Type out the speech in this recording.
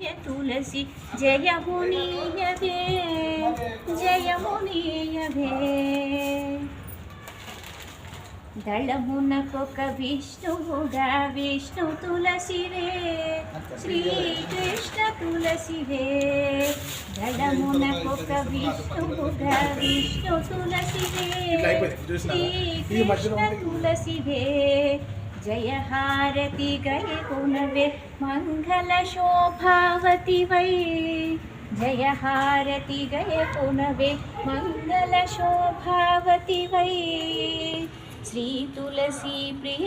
తులసి జయమునీయవే జయమునీయవే దళమునకొక విష్ణువుగా విష్ణు తులసివే శ్రీకృష్ణ తులసివే. దళమునకొక విష్ణువుగా విష్ణు తులసివే ఇట్లా అయిపోయింది. చూసినావా? ఈ మధ్యలో శ్రీకృష్ణ ఉంది. తులసివే జయ హారతి గయ పునవే మంగళ శోభావతి వై జయ హారతి గయ పునవే మంగళ శోభావతి వై శ్రీ తులసి ప్రియ